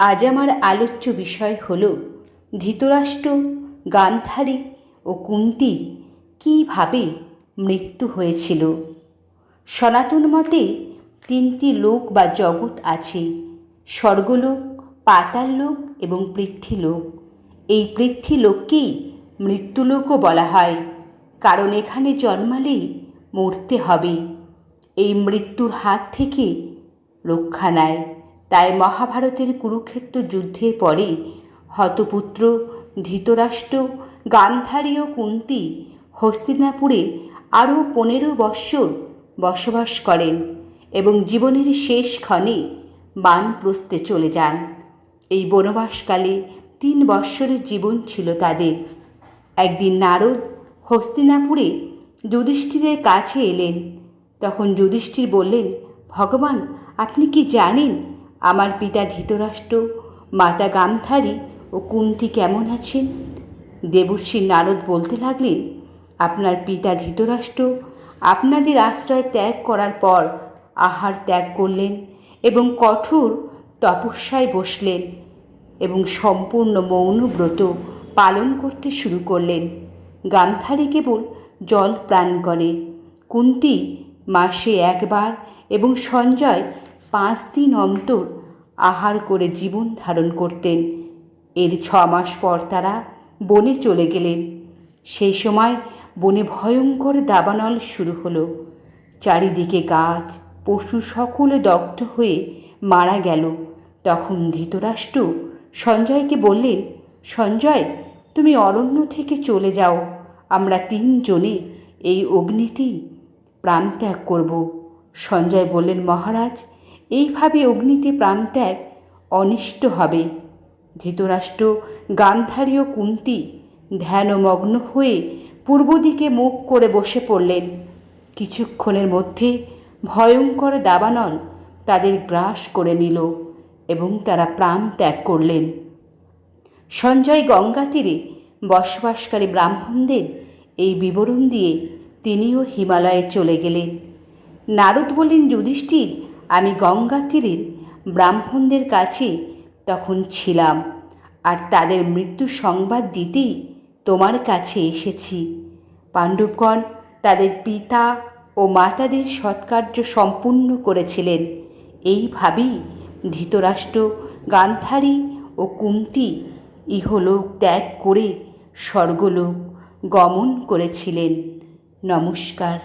আজ আমার আলোচ্য বিষয় হল ধৃতরাষ্ট্র, গান্ধারী ও কুন্তির কীভাবে মৃত্যু হয়েছিল। সনাতন মতে তিনটি লোক বা জগৎ আছে, স্বর্গলোক পাতাল লোক এবং পৃথ্বীলোক। এই পৃথ্বীলোককেই মৃত্যুলোকও বলা হয়, কারণ এখানে জন্মালেই মরতে হবে। এই মৃত্যুর হাত থেকে রক্ষা নেয়। তাই মহাভারতের কুরুক্ষেত্র যুদ্ধের পরে হতপুত্র, ধৃতরাষ্ট্র, গান্ধারী ও কুন্তি হস্তিনাপুরে আরও পনেরো বৎসর বসবাস করেন এবং জীবনের শেষ ক্ষণে বানপ্রস্থে চলে যান। এই বনবাসকালে তিন বৎসরের জীবন ছিল তাদের। একদিন নারদ হস্তিনাপুরে যুধিষ্ঠিরের কাছে এলেন। তখন যুধিষ্ঠির বললেন, ভগবান, আপনি কি জানেন আমার পিতা ধৃতরাষ্ট্র, মাতা গান্ধারী ও কুন্তি কেমন আছেন? দেবর্ষী নারদ বলতে লাগলেন, আপনার পিতা ধৃতরাষ্ট্র, আপনাদের আশ্রয় ত্যাগ করার পর আহার ত্যাগ করলেন এবং কঠোর তপস্যায় বসলেন এবং সম্পূর্ণ মৌন ব্রত পালন করতে শুরু করলেন। গান্ধারী কেবল জল প্রাণ করে কুন্তি মাসে একবার এবং সঞ্জয় পাঁচ দিন অন্তর আহার করে জীবন ধারণ করতেন। এর ছ মাস পর তারা বনে চলে গেলেন। সেই সময় বনে ভয়ঙ্কর দাবানল শুরু হলো। চারিদিকে গাছ, পশু সকলে দগ্ধ হয়ে মারা গেল। তখন ধৃতরাষ্ট্র সঞ্জয়কে বললেন, সঞ্জয়, তুমি অরণ্য থেকে চলে যাও। আমরা তিনজনে এই অগ্নিতেই প্রাণত্যাগ করব। সঞ্জয় বললেন, মহারাজ এইভাবে অগ্নিতে প্রাণত্যাগ অনিষ্ট হবে। ধৃতরাষ্ট্র, গান্ধারী ও কুন্তি ধ্যানমগ্ন হয়ে পূর্ব দিকে মুখ করে বসে পড়লেন। কিছুক্ষণের মধ্যে ভয়ঙ্কর দাবানল তাদের গ্রাস করে নিল এবং তারা প্রাণ ত্যাগ করলেন। সঞ্জয় গঙ্গা তীরে বসবাসকারী ব্রাহ্মণদের এই বিবরণ দিয়ে তিনিও হিমালয়ে চলে গেলেন। নারদ বললেন, যুধিষ্ঠির আমি গঙ্গা তীরের ব্রাহ্মণদের কাছে তখন ছিলাম আর তাদের মৃত্যু সংবাদ দিতেই তোমার কাছে এসেছি। পাণ্ডবগণ তাদের পিতা ও মাতাদের সৎকার্য সম্পূর্ণ করেছিলেন। এইভাবেই ধৃতরাষ্ট্র, গান্ধারী ও কুন্তি ইহলোক ত্যাগ করে স্বর্গলোক গমন করেছিলেন। নমস্কার।